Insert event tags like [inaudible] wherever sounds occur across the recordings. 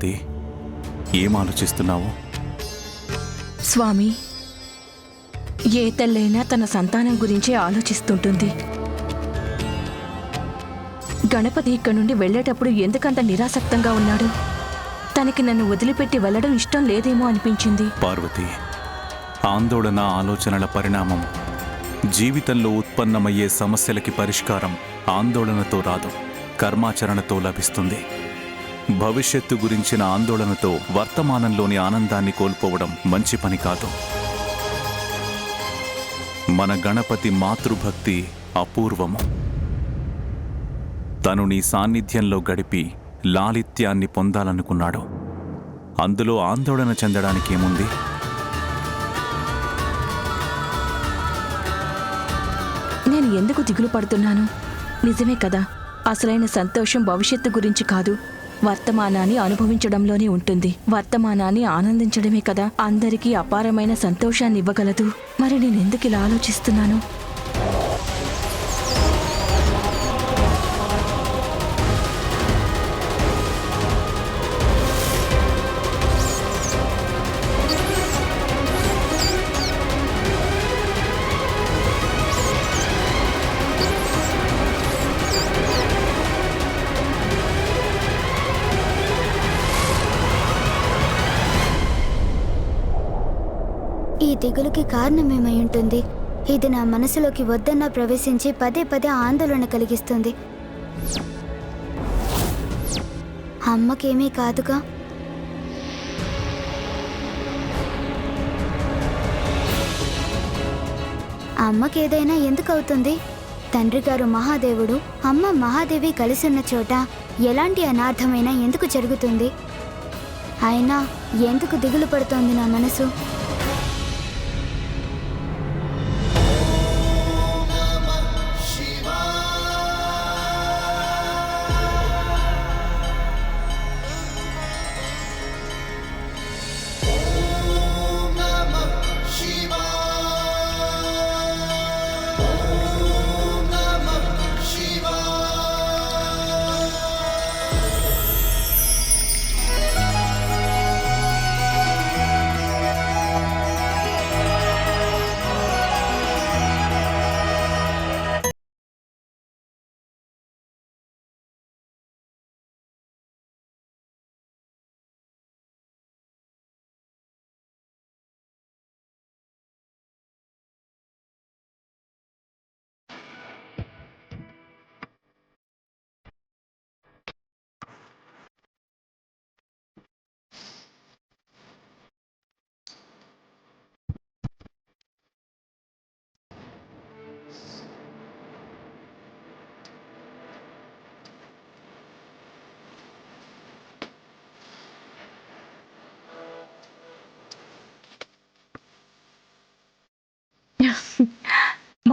పార్వతి ఏం ఆలోచిస్తున్నావు? స్వామి ఏ తల్లైనా తన సంతానం గురించే ఆలోచిస్తుంటుంది. గణపతి ఇక్కడి నుండి వెళ్ళేటప్పుడు ఎందుకంత నిరాసక్తంగా ఉన్నాడు? తనకి నన్ను వదిలిపెట్టి వెళ్ళడం ఇష్టం లేదేమో అనిపించింది. పార్వతి ఆందోళన ఆలోచనల పరిణామం జీవితంలో ఉత్పన్నమయ్యే సమస్యలకి పరిష్కారం ఆందోళనతో రాదు కర్మాచరణతో లభిస్తుంది. భవిష్యత్తు గురించిన ఆందోళనతో వర్తమానంలోని ఆనందాన్ని కోల్పోవడం మంచి పని కాదు. మన గణపతి మాతృభక్తి అపూర్వము. తను నీ సాన్నిధ్యంలో గడిపి లాలిత్యాన్ని పొందాలనుకున్నాడు. అందులో ఆందోళన చెందడానికి ఏముంది? నేను ఎందుకు దిగులు పడుతున్నాను? నిజమే కదా అసలైన సంతోషం భవిష్యత్తు గురించి కాదు. వర్తమానాన్ని అనుభవించడంలోనే ఉంటుంది. వర్తమానాన్ని ఆనందించడమే కదా. అందరికీ అపారమైన సంతోషాన్ని ఇవ్వగలదు. మరి నేను ఎందుకు ఇలా ఆలోచిస్తున్నాను? కారణమేమై ఉంటుంది? ఇది నా మనసులోకి వద్దన్నా ప్రవేశించి పదే పదే ఆందోళన కలిగిస్తుంది. అమ్మకేమీ కాదుగా? అమ్మకేదైనా ఎందుకు అవుతుంది తండ్రి గారు మహాదేవుడు అమ్మ మహాదేవి కలిసున్న చోట ఎలాంటి అనార్థమైనా ఎందుకు జరుగుతుంది? అయినా ఎందుకు దిగులు పడుతోంది నా మనసు?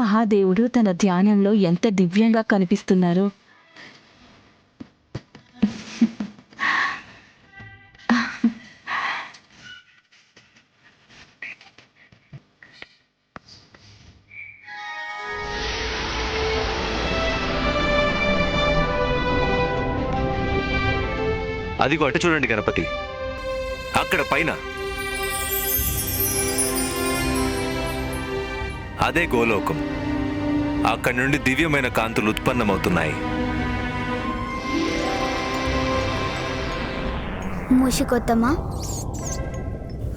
మహాదేవుడు తన ధ్యానంలో ఎంత దివ్యంగా కనిపిస్తున్నారు. అదిగో అటు చూడండి గణపతి. అక్కడ పైన అదే గోలోకం. అక్కడి నుండి దివ్యమైన కాంతులు ఉత్పన్నమవుతున్నాయి. మూషికొత్తమా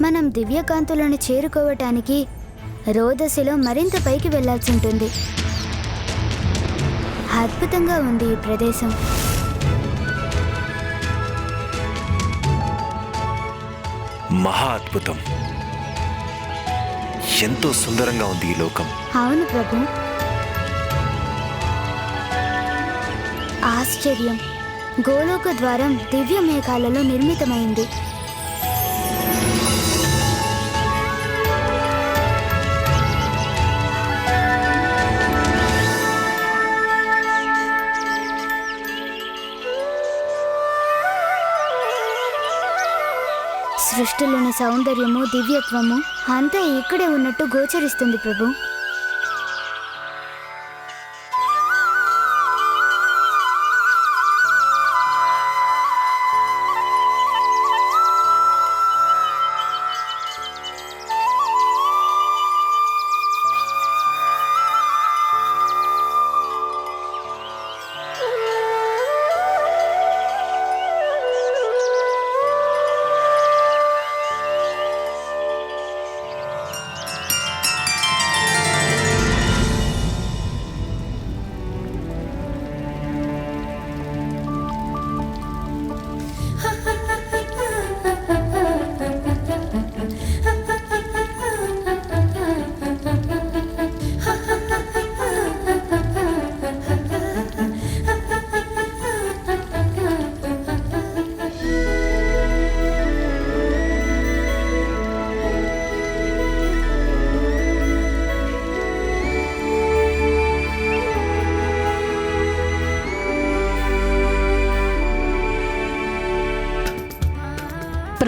మనం దివ్యకాంతులను చేరుకోవటానికి రోదసిలో మరింత పైకి వెళ్ళాల్సి ఉంటుంది అద్భుతంగా ఉంది ఈ ప్రదేశం. మహా అద్భుతం. ఎంతో సుందరంగా ఉంది ఈ లోకం. అవును ప్రభు. ఆశ్చర్యం. గోలోక ద్వారం దివ్య మేఘాలలో నిర్మితమైంది. సృష్టిలోని సౌందర్యము దివ్యత్వము అంతా ఇక్కడే ఉన్నట్టు గోచరిస్తుంది ప్రభు.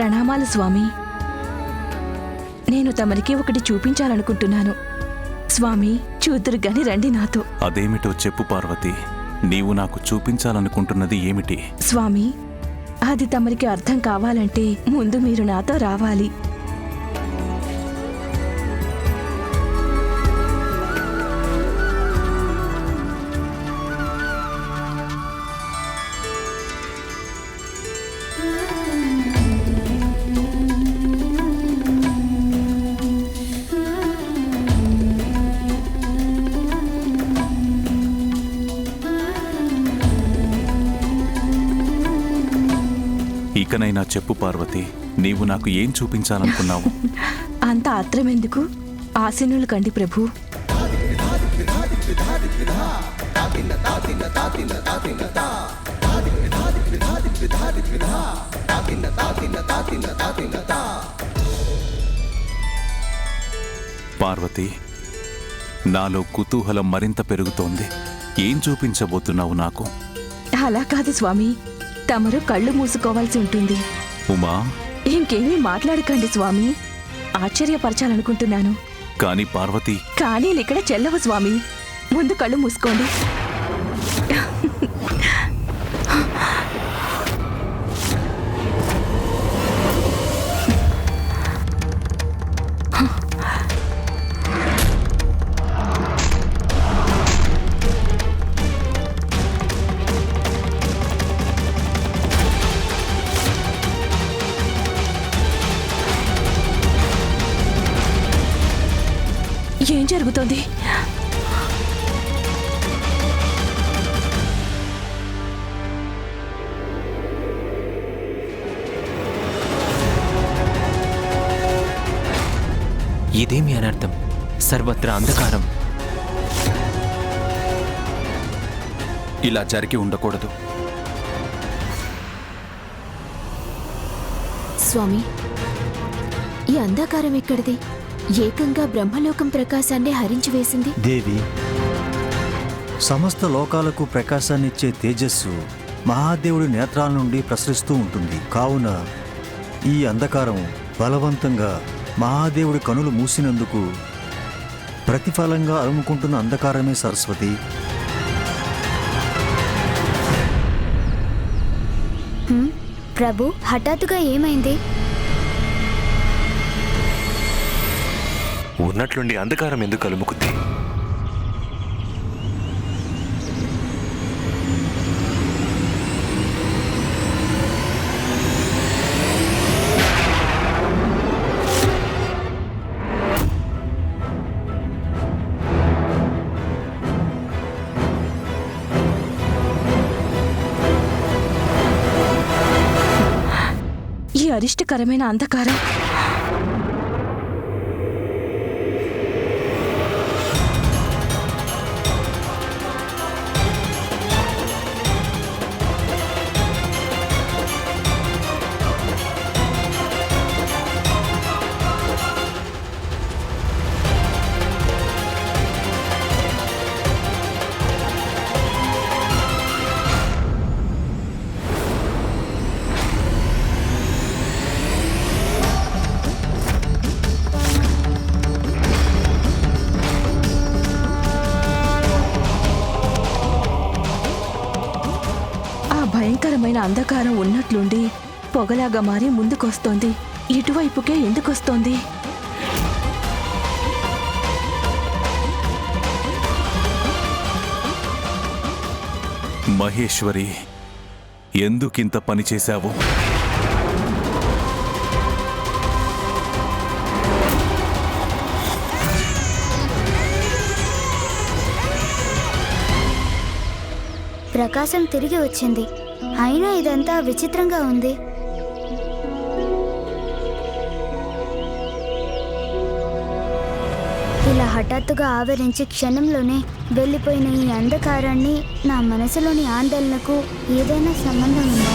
నమ్మాలి స్వామి. నేను తమరికి ఒకటి చూపించాలనుకుంటున్నాను. స్వామి చూతురు గాని రండి నాతో. అదేమిటో చెప్పు పార్వతి. నీవు నాకు చూపించాలనుకుంటున్నది ఏమిటి? స్వామి అది తమరికి అర్థం కావాలంటే ముందు మీరు నాతో రావాలి. ఇకనైనా చెప్పు పార్వతి. నీవు నాకు ఏం చూపించాలనుకున్నావు? [laughs] అంత ఆత్రమెందుకు? ఆశీనులు కండి ప్రభు. పార్వతి నాలో కుతూహలం మరింత పెరుగుతోంది. ఏం చూపించబోతున్నావు నాకు? అలా కాదు స్వామి. తమరు కళ్ళు మూసుకోవాల్సి ఉంటుంది. ఉమా? ఇంకేమీ మాట్లాడకండి స్వామి. ఆశ్చర్యపరచాలనుకుంటున్నాను. కాని పార్వతి కానీ ఇక్కడ చెల్లవు స్వామి. ముందు కళ్ళు మూసుకోండి. ఏం జరుగుతోంది? ఇదేమి అనర్థం. సర్వత్రా అంధకారం. ఇలా జరిగి ఉండకూడదు. స్వామి ఈ అంధకారం ఎక్కడిది? ఏకంగా బ్రహ్మలోకం ప్రకాశాన్ని హరించి వేసింది. దేవి సమస్త లోకాలకు ప్రకాశాన్నిచ్చే తేజస్సు మహాదేవుడి నేత్రాల నుండి ప్రసరిస్తూ ఉంటుంది. కావున ఈ అంధకారం బలవంతంగా మహాదేవుడి కనులు మూసినందుకు ప్రతిఫలంగా అలుముకుంటున్న అంధకారమే సరస్వతి? ప్రభు హఠాత్తుగా ఏమైంది? ఉన్నట్లుండి అంధకారం ఎందుకు అలుముకుంది? ఈ అరిష్టకరమైన అంధకారం భయంకరమైన అంధకారం ఉన్నట్లుండి పొగలాగా మారి ముందుకొస్తోంది. ఇటువైపుకే ఎందుకొస్తోంది? మహేశ్వరి ఎందుకింత పని చేశావు? ప్రకాశం తిరిగి వచ్చింది. అయినా ఇదంతా విచిత్రంగా ఉంది. ఇలా హఠాత్తుగా ఆవరించి క్షణంలోనే వెళ్ళిపోయిన ఈ అంధకారాన్ని నా మనసులోని ఆందోళనకు ఏదైనా సంబంధం ఉందా?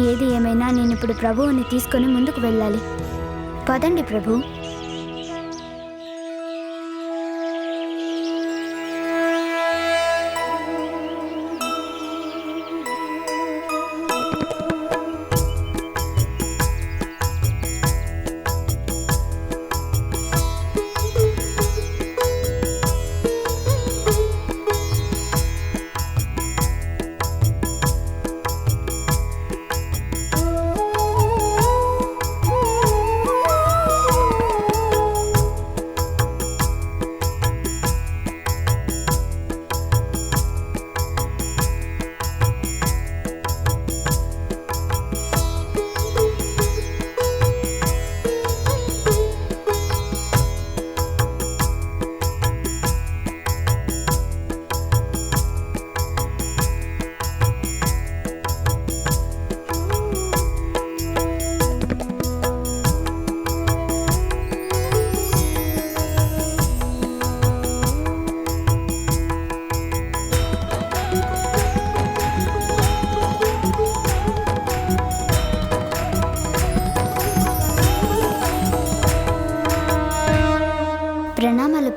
ఏది ఏమైనా నేను ఇప్పుడు ప్రభువుని తీసుకొని ముందుకు వెళ్ళాలి. పదండి ప్రభు.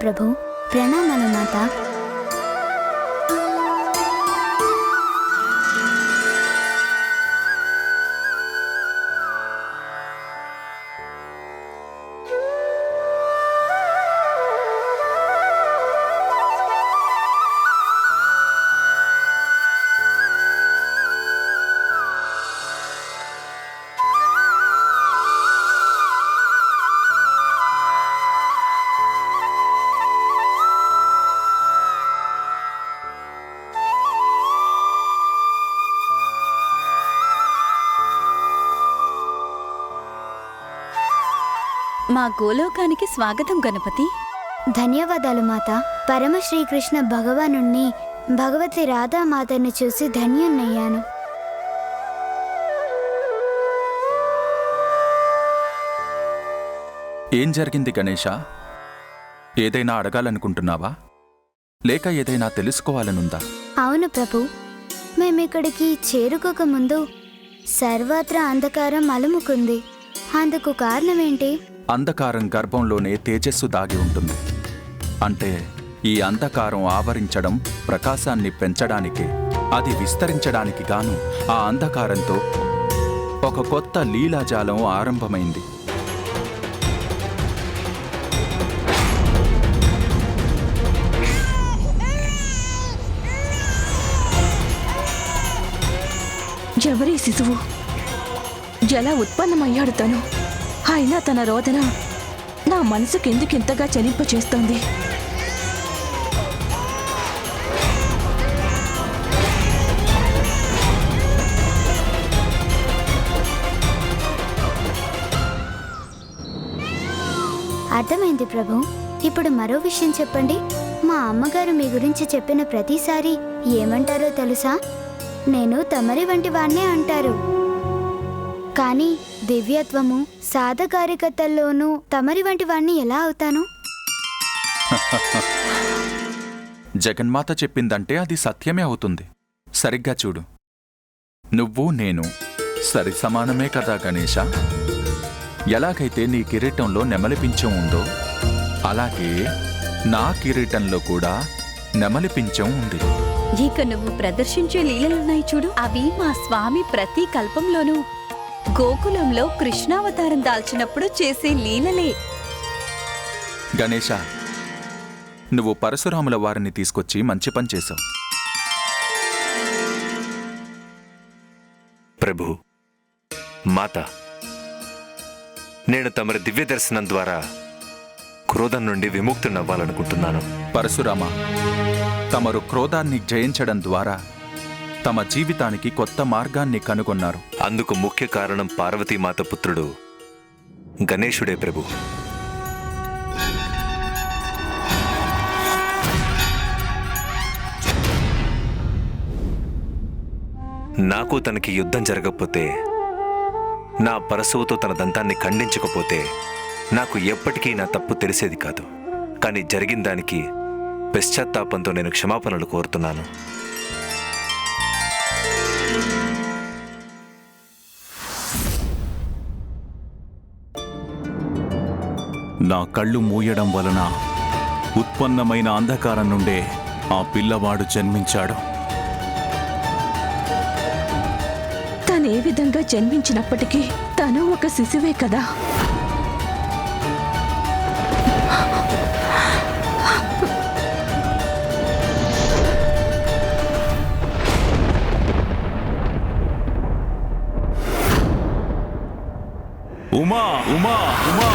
ప్రభు ప్రణామాలు మాత. మా గోలోకానికి స్వాగతం గణపతి. ధన్యవాదాలు మాత. పరమ శ్రీకృష్ణ భగవానుణ్ణి భగవతి రాధామాతను చూసి ధన్యున్నయ్యాను ఏం జరిగింది గణేష ఏదైనా అడగాలనుకుంటున్నావా? లేక ఏదైనా తెలుసుకోవాలనుందా? అవును ప్రభు. మేమిక్కడికి చేరుకోక ముందు సర్వత్రా అంధకారం అలుముకుంది. అందుకు కారణమేంటి? అంధకారం గర్భంలోనే తేజస్సు దాగి ఉంటుంది. అంటే ఈ అంధకారం ఆవరించడం ప్రకాశాన్ని పెంచడానికి అది విస్తరించడానికి గాను ఆ అంధకారంతో ఒక కొత్త లీలాజాలం ఆరంభమైంది. ఎవరి శిశువు? జల ఉత్పన్నమయ్యాడు తను. అయినా తన రోదన నా మనసుకు చలింప చేస్తోంది అర్థమైంది ప్రభు. ఇప్పుడు మరో విషయం చెప్పండి. మా అమ్మగారు మీ గురించి చెప్పిన ప్రతిసారి ఏమంటారో తెలుసా? నేను తమరి వంటి వాణ్ణే అంటారు. కానీ దివ్యత్వము సాధకారికతల్లోనూ తమరి వంటి వాణ్ణి ఎలా అవుతాను? [laughs] జగన్మాత చెప్పిందంటే అది సత్యమే అవుతుంది. సరిగ్గా చూడు. నువ్వు నేను సరి సమానమే కదా గణేష ఎలాగైతే నీ కిరీటంలో నెమలిపించం ఉందో అలాగే నా కిరీటంలో కూడా నెమలిపించం ఉంది. ఇక నువ్వు ప్రదర్శించే లీలలున్నాయి చూడు. అవి మా స్వామి ప్రతి కల్పంలోనూ గోకులంలో కృష్ణావతారం దాల్చినప్పుడు చేసే లీలలే. గణేష నువ్వు పరశురాముల వారిని తీసుకొచ్చి మంచి పని చేశావు. ప్రభు మాత నేను తమరి దివ్య దర్శనం ద్వారా క్రోధం నుండి విముక్తునవ్వాలనుకుంటున్నాను పరశురామ తమరు క్రోధాన్ని జయించడం ద్వారా తమ జీవితానికి కొత్త మార్గాన్ని కనుగొన్నారు. అందుకు ముఖ్య కారణం పార్వతీమాత పుత్రుడు గణేశుడే ప్రభు. నాకు తనకి యుద్ధం జరగకపోతే నా పరశువుతో తన దంతాన్ని ఖండించకపోతే నాకు ఎప్పటికీ నా తప్పు తెలిసేది కాదు. కానీ జరిగిన దానికి పశ్చాత్తాపంతో నేను క్షమాపణలు కోరుతున్నాను. నా కళ్ళు మూయడం వలన ఉత్పన్నమైన అంధకారం నుండే ఆ పిల్లవాడు జన్మించాడు. తనే విధంగా జన్మించినప్పటికీ తను ఒక శిశువే కదా. ఉమా ఉమా ఉమా.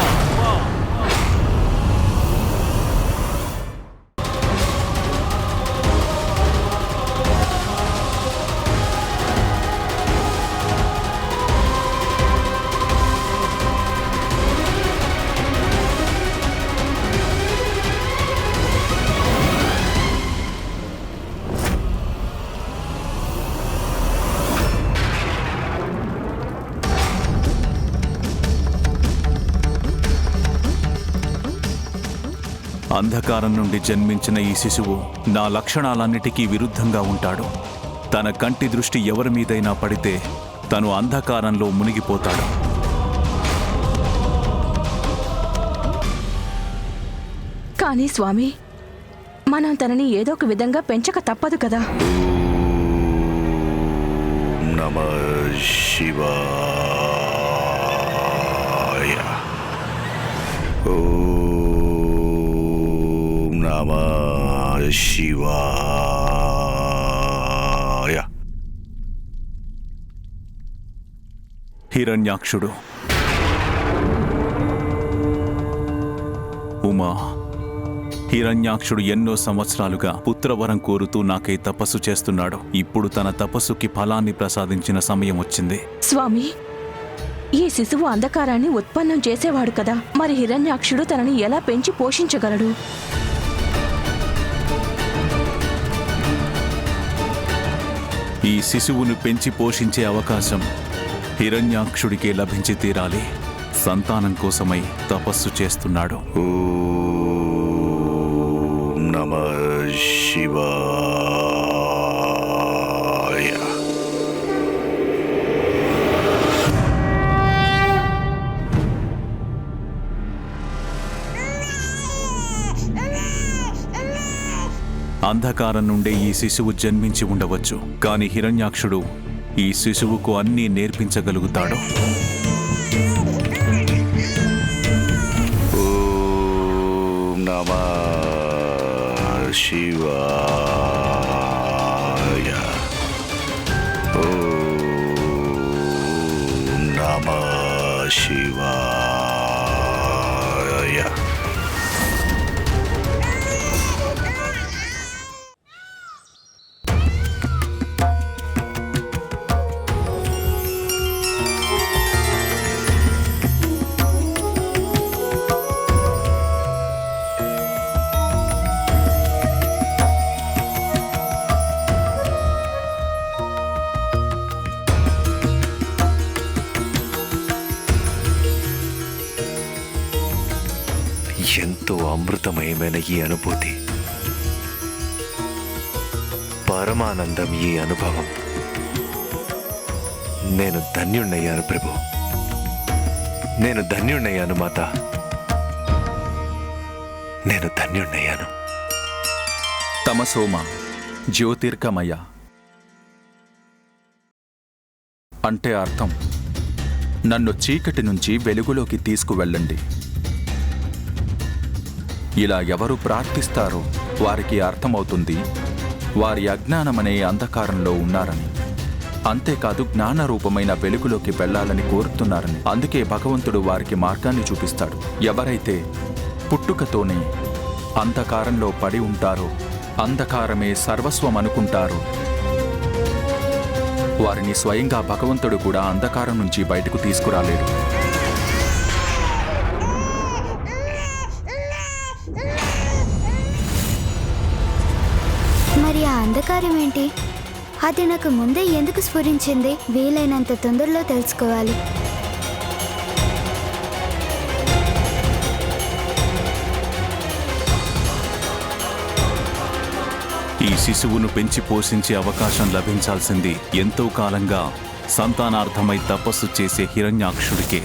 అంధకారం నుండి జన్మించిన ఈ శిశువు నా లక్షణాలన్నిటికీ విరుద్ధంగా ఉంటాడు. తన కంటి దృష్టి ఎవరి మీదైనా పడితే తను అంధకారంలో మునిగిపోతాడు. కానీ స్వామి మనం తనని ఏదో ఒక విధంగా పెంచక తప్పదు కదా. నమ శివాయ. ఓం శివాయ. హిరణ్యాక్షుడు. ఉమా హిరణ్యాక్షుడు ఎన్నో సంవత్సరాలుగా పుత్రవరం కోరుతూ నాకై తపస్సు చేస్తున్నాడు. ఇప్పుడు తన తపస్సుకి ఫలాన్ని ప్రసాదించిన సమయం వచ్చింది. స్వామి ఈ శిశువు అంధకారాన్ని ఉత్పన్నం చేసేవాడు కదా. మరి హిరణ్యాక్షుడు తనని ఎలా పెంచి పోషించగలడు? ఈ శిశువును పెంచి పోషించే అవకాశం హిరణ్యాక్షుడికే లభించి తీరాలి. సంతానం కోసమై తపస్సు చేస్తున్నాడు. నమ శివా అంధకారం నుండే ఈ శిశువు జన్మించి ఉండవచ్చు. కాని హిరణ్యాక్షుడు ఈ శిశువుకు అన్నీ నేర్పించగలుగుతాడు. ఓం నమ శివా అమృతమయమైన ఈ అనుభూతి. పరమానందం ఈ అనుభవం. నేను ధన్యుణ్ణయ్యాను ప్రభు. నేను ధన్యుణ్ణయ్యాను మాత. నేను ధన్యుణ్ణయ్యాను. తమసోమ జ్యోతిర్కమయ అంటే అర్థం నన్ను చీకటి నుంచి వెలుగులోకి తీసుకువెళ్ళండి. ఇలా ఎవరు ప్రార్థిస్తారో వారికి అర్థమవుతుంది వారి అజ్ఞానమనే అంధకారంలో ఉన్నారని. అంతేకాదు జ్ఞానరూపమైన వెలుగులోకి వెళ్ళాలని కోరుతున్నారని. అందుకే భగవంతుడు వారికి మార్గాన్ని చూపిస్తాడు. ఎవరైతే పుట్టుకతోనే అంధకారంలో పడి ఉంటారో అంధకారమే సర్వస్వం అనుకుంటారో వారిని స్వయంగా భగవంతుడు కూడా అంధకారం నుంచి బయటకు తీసుకురాలేడు. ఆ అంధకారం ఏంటి అది నాకు ముందే ఎందుకు స్ఫురించింది? వీలైనంత తొందరలో తెలుసుకోవాలి. ఈ శిశువును పెంచి పోషించే అవకాశం లభించాల్సింది ఎంతో కాలంగా సంతానార్థమై తపస్సు చేసే హిరణ్యాక్షుడికే.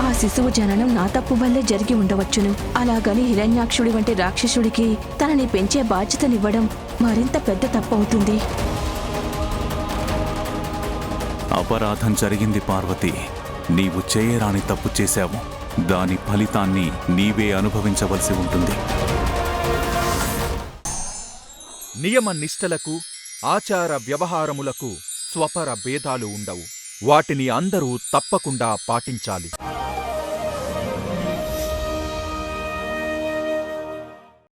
ఆ శిశువు జననం నా తప్పు వల్లే జరిగి ఉండవచ్చును. అలాగని హిరణ్యాక్షుడి వంటి రాక్షసుడికి తనని పెంచే బాధ్యతనివ్వడం మరింత పెద్ద తప్పు అవుతుంది. అపరాధం జరిగింది పార్వతి. నీవు చేయరాని తప్పు చేశావు. దాని ఫలితాన్ని నీవే అనుభవించవలసి ఉంటుంది. నియమ నిష్టలకు ఆచార వ్యవహారములకు స్వపర భేదాలు ఉండవు. వాటిని అందరూ తప్పకుండా పాటించాలి.